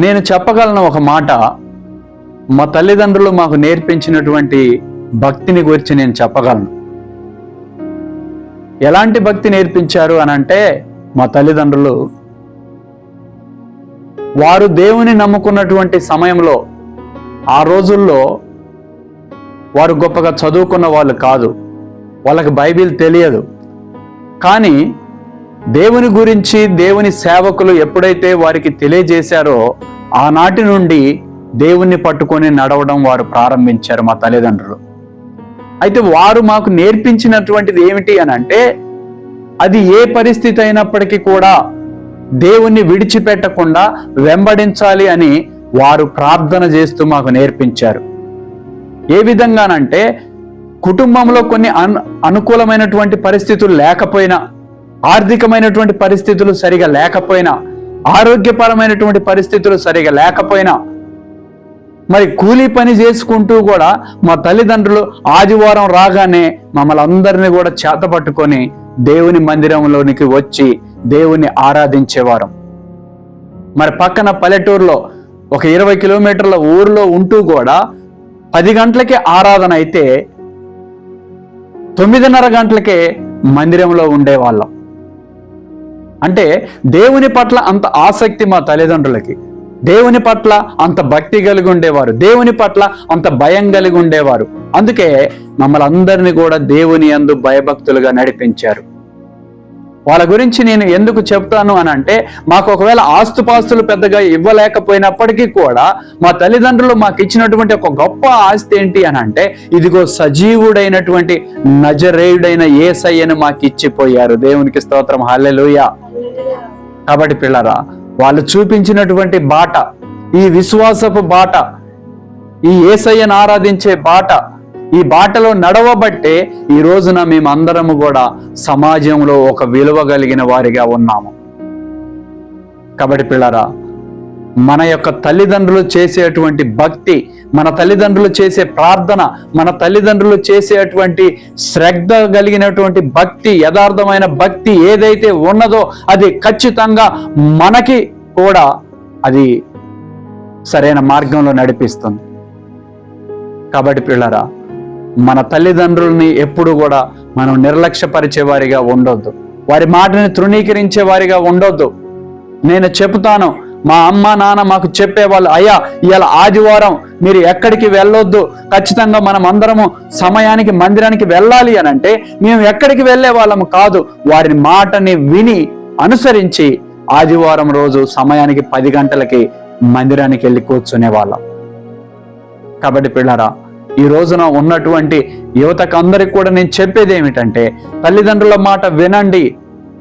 నేను చెప్పగలను ఒక మాట. మా తల్లిదండ్రులు మాకు నేర్పించినటువంటి భక్తిని గురించి నేను చెప్పగలను. ఎలాంటి భక్తి నేర్పించారు అని అంటే మా తల్లిదండ్రులు వారు దేవుని నమ్ముకున్నటువంటి సమయంలో ఆ రోజుల్లో వారు గొప్పగా చదువుకున్న వాళ్ళు కాదు. వాళ్ళకి బైబిల్ తెలియదు. కానీ దేవుని గురించి దేవుని సేవకులు ఎప్పుడైతే వారికి తెలియజేశారో ఆనాటి నుండి దేవుణ్ణి పట్టుకొని నడవడం వారు ప్రారంభించారు మా తల్లిదండ్రులు. అయితే వారు మాకు నేర్పించినటువంటిది ఏమిటి అని అంటే అది ఏ పరిస్థితి అయినప్పటికీ కూడా దేవుణ్ణి విడిచిపెట్టకుండా వెంబడించాలి అని వారు ప్రార్థన చేస్తూ మాకు నేర్పించారు. ఏ విధంగానంటే కుటుంబంలో కొన్ని అన్ అనుకూలమైనటువంటి పరిస్థితులు లేకపోయినా ఆర్థికమైనటువంటి పరిస్థితులు సరిగా లేకపోయినా ఆరోగ్యపరమైనటువంటి పరిస్థితులు సరిగా లేకపోయినా మరి కూలీ పని చేసుకుంటూ కూడా మా తల్లిదండ్రులు ఆదివారం రాగానే మమ్మల్ని అందరినీ కూడా చేత పట్టుకొని దేవుని మందిరంలోనికి వచ్చి దేవుని ఆరాధించేవారు. మరి పక్కన పల్లెటూరులో ఒక ఇరవై కిలోమీటర్ల ఊరిలో ఉంటూ కూడా పది గంటలకే ఆరాధన అయితే తొమ్మిదిన్నర గంటలకే మందిరంలో ఉండేవాళ్ళం. అంటే దేవుని పట్ల అంత ఆసక్తి మా తల్లిదండ్రులకి. దేవుని పట్ల అంత భక్తి కలిగి ఉండేవారు. దేవుని పట్ల అంత భయం కలిగి ఉండేవారు. అందుకే మమ్మల్ని అందరినీ కూడా దేవుని యందు భయభక్తులుగా నడిపించారు. వాళ్ళ గురించి నేను ఎందుకు చెప్తాను అని అంటే మాకు ఒకవేళ ఆస్తుపాస్తులు పెద్దగా ఇవ్వలేకపోయినప్పటికీ కూడా మా తల్లిదండ్రులు మాకు ఇచ్చినటువంటి ఒక గొప్ప ఆస్తి ఏంటి అని అంటే ఇదిగో సజీవుడైనటువంటి నజరేయుడైన ఏసయ్యను మాకు ఇచ్చిపోయారు. దేవునికి స్తోత్రం. హల్లెలూయా. కాబట్టి పిల్లరా వాళ్ళు చూపించినటువంటి బాట ఈ విశ్వాసపు బాట ఈ ఏసయ్యను ఆరాధించే బాట ఈ బాటలో నడవబట్టే ఈ రోజున మేమందరము కూడా సమాజంలో ఒక విలువ కలిగిన వారిగా ఉన్నాము. కాబట్టి పిల్లరా మన యొక్క తల్లిదండ్రులు చేసేటువంటి భక్తి మన తల్లిదండ్రులు చేసే ప్రార్థన మన తల్లిదండ్రులు చేసేటువంటి శ్రద్ధ కలిగినటువంటి భక్తి యథార్థమైన భక్తి ఏదైతే ఉన్నదో అది ఖచ్చితంగా మనకి కూడా అది సరైన మార్గంలో నడిపిస్తుంది. కాబట్టి పిల్లరా మన తల్లిదండ్రుల్ని ఎప్పుడు కూడా మనం నిర్లక్ష్యపరిచే వారిగా ఉండొద్దు. వారి మాటని తృణీకరించే వారిగా ఉండొద్దు. నేను చెబుతాను మా అమ్మ నాన్న మాకు చెప్పేవాళ్ళు అయ్యా ఇవాళ ఆదివారం మీరు ఎక్కడికి వెళ్ళొద్దు. ఖచ్చితంగా మనం అందరము సమయానికి మందిరానికి వెళ్ళాలి అని అంటే మేము ఎక్కడికి వెళ్ళే వాళ్ళము కాదు. వారి మాటని విని అనుసరించి ఆదివారం రోజు సమయానికి పది గంటలకి మందిరానికి వెళ్ళి కూర్చునే వాళ్ళం. కాబట్టి పిల్లరా ఈ రోజున ఉన్నటువంటి యువతకు అందరికి కూడా నేను చెప్పేది ఏమిటంటే తల్లిదండ్రుల మాట వినండి.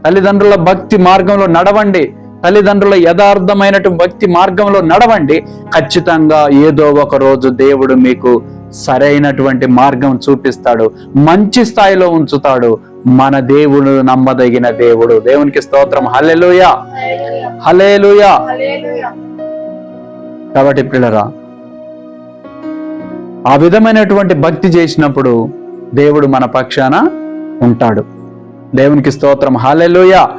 తల్లిదండ్రుల భక్తి మార్గంలో నడవండి. తల్లిదండ్రుల యథార్థమైనటువంటి భక్తి మార్గంలో నడవండి. ఖచ్చితంగా ఏదో ఒక రోజు దేవుడు మీకు సరైనటువంటి మార్గం చూపిస్తాడు. మంచి స్థాయిలో ఉంచుతాడు. మన దేవుడు నమ్మదగిన దేవుడు. దేవునికి స్తోత్రం. హలెలుయా హలేలుయా కాబట్టి పిల్లరా ఆ విధమైనటువంటి భక్తి చేసినప్పుడు దేవుడు మన పక్షాన ఉంటాడు. దేవునికి స్తోత్రం. హాలెలుయా